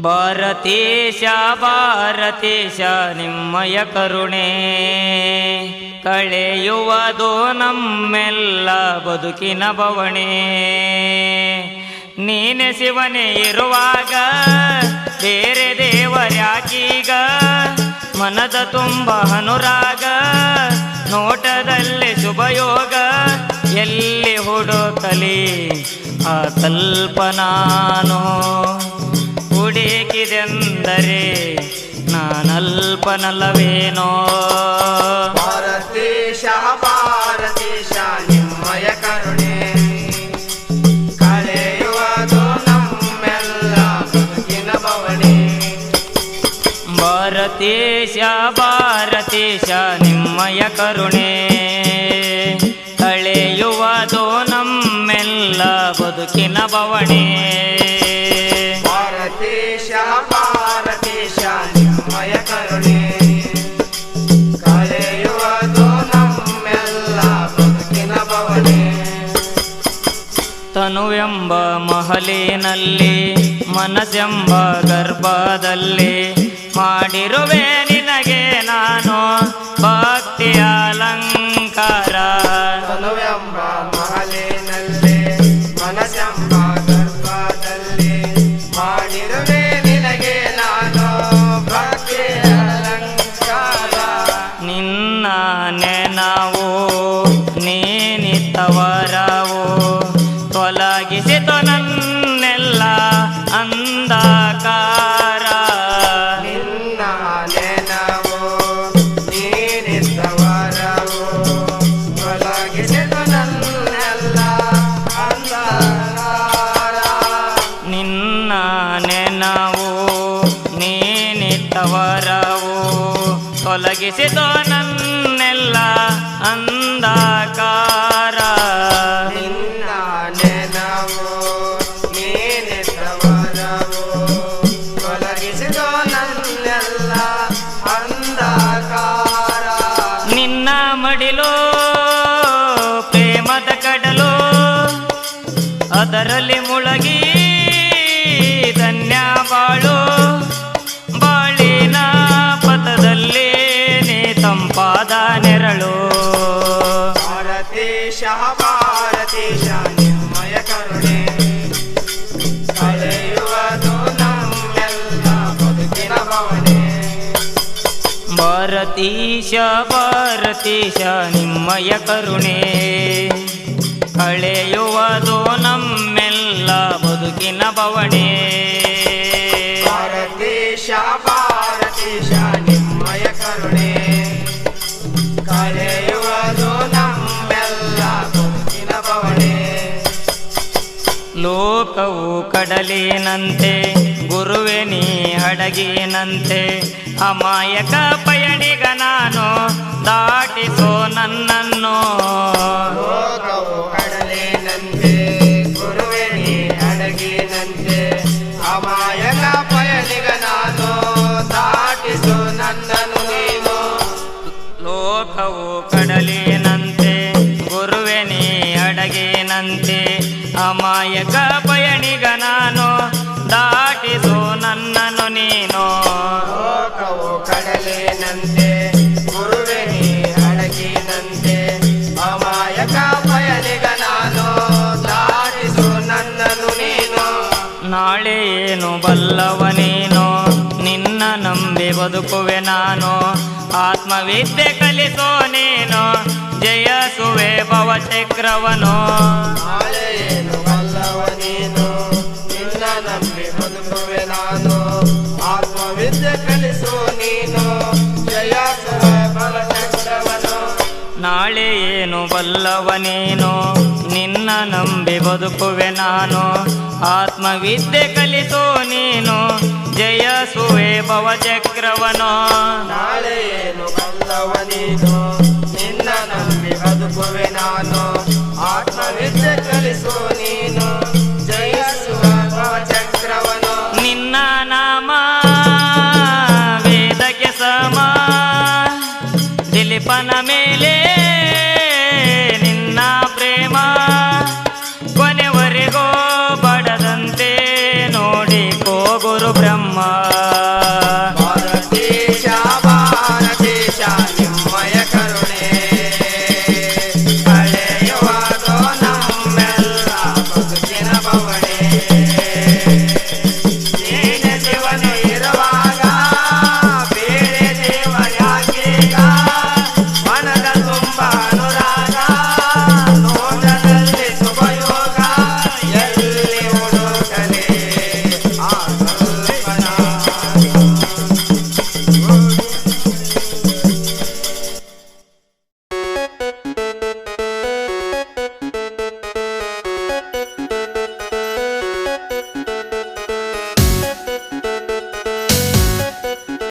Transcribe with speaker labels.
Speaker 1: ಭಾರತೀಶ, ಭಾರತೇಶ, ನಿಮ್ಮಯ ಕರುಣೆ. ಕಳೆಯುವುದು ನಮ್ಮೆಲ್ಲ ಬದುಕಿನ ಬವಣೆ. ನೀನೆ ಶಿವನೇ ಇರುವಾಗ ಬೇರೆ ದೇವರ್ಯಾಕೀಗ ಮನದ ತುಂಬ ಅನುರಾಗ, ನೋಟದಲ್ಲಿ ಶುಭಯೋಗ, ಎಲ್ಲಿ ಹುಡುಕಲಿ ಆ ಕಲ್ಪನಾನು. ಹುಡುಕಿದೆಂದರೆ ನಾನಲ್ಪನಲ್ಲವೇನೋ?
Speaker 2: ಭಾರತೇಶ ಭಾರತೇಶ ನಿಮ್ಮಯ ಕರುಣೆ. ಕಳೆಯುವುದು ನಮ್ಮೆಲ್ಲ ಬದುಕಿನ ಬವಣೆ.
Speaker 1: ಭಾರತೇಶ ಭಾರತೀಶ ನಿಮ್ಮಯ ಕರುಣೆ. ಕಳೆಯುವುದು ನಮ್ಮೆಲ್ಲ ಬದುಕಿನ ಬವಣೆ. ತನುವೆಂಬ ಮಹಲಿನಲ್ಲಿ ಮನಸ್ಸೆಂಬ ಗರ್ಭದಲ್ಲಿ ಮಾಡಿರುವೆ ನಿನಗೆ ನಾನು
Speaker 2: ಭಕ್ತಿ ಅಲಂಕಾರ. ತನುವೆಂಬ ತೊಲಗಿಸಿದೋ ನನ್ನೆಲ್ಲ ಅಂದಾಕಾರ
Speaker 1: ನಿನ್ನ ಮಡಿಲೋ ಪ್ರೇಮದ ಕಡಲೋ ಅದರಲ್ಲಿ ಮುಳಗಿ ತಂಪಾದ ನೆರಳು.
Speaker 2: ಭಾರತೇಶ ಭಾರತೇಶ ನಿಮ್ಮಯ ಕರುಣೆ. ಕಳೆಯುವುದು ನಮ್ಮೆಲ್ಲ ಬದುಕಿನ ಭವನೆ.
Speaker 1: ಭಾರತೀಶ ಭಾರತೀಶ ನಿಮ್ಮಯ ಕರುಣೆ. ಕಳೆಯುವುದು ನಮ್ಮೆಲ್ಲ ಬದುಕಿನ ಬವಣೆ
Speaker 2: ಭಾರತೇಶ ಭಾರತೇಶ ನಿಮ್ಮಯ ಕರುಣೆ.
Speaker 1: ಲೋಕವು ಕಡಲಿನಂತೆ, ಗುರುವೆ ನೀ ಹಡಗಿನಂತೆ. ಅಮಾಯಕ ಪಯಣಿಗ ನಾನು ದಾಟಿಸೋ ನನ್ನನ್ನು.
Speaker 2: ಲೋಕವು ಕಡಲಿನಂತೆ, ಗುರುವೆ ನೀ ಹಡಗಿನಂತೆ. ಅಮಾಯಕ ಪಯಣಿಗ
Speaker 1: ಅಮಾಯಕ ಪಯಣಿಗ ನಾನು ದಾಟಿಸು ನನ್ನನು ನೀನು.
Speaker 2: ಲೋಕವು ಕಡಲಿನಂತೆ ಗುರುವೆ ನೀ ಅಡಗಿನಂತೆ ಅಮಾಯಕ ಪಯಣಿಗ ನಾನು ದಾಟಿಸು ನನ್ನನು ನೀನು.
Speaker 1: ನಾಳೆ ಏನು ಬಲ್ಲವ ನೀನು? ನಿನ್ನ ನಂಬಿ ಬದುಕುವೆ ನಾನು. ಆತ್ಮವಿದ್ಯೆ ಕಲಿಸೋ ನೀನು. ಜಯಸುವೆ ಭವಚಕ್ರವನು
Speaker 2: ನಾಳೆ ಏನು ಬಲ್ಲವನೇನು ನಿನ್ನ ನಂಬಿ ಬದುಕುವೆ ನಾನು. ನೀನು. ಜಯ ಸುವೆ
Speaker 1: ನಾಳೆ ಏನು ಬಲ್ಲವ ನೀನು? ನಿನ್ನ ನಂಬಿ ಬದುಕುವೆ ನಾನು. ಆತ್ಮವಿದ್ಯೆ ಕಲಿಸೋ ನೀನು. ಜಯಸುವೆ ಭವಚಕ್ರವನು.
Speaker 2: ನಾಳೆ ಏನು ಬಲ್ಲವ ನೀನು? ನಿನ್ನ ನಂಬಿ ಬದುಕುವೆ ನಾನು. ಕೃಪನ ಮೇಲೆ ನಿನ್ನ ಪ್ರೇಮ ಕೊನೆವರೆಗೋ ಬಡದಂತೆ ನೋಡಿಕೋ ಗುರು ಬ್ರಹ್ಮ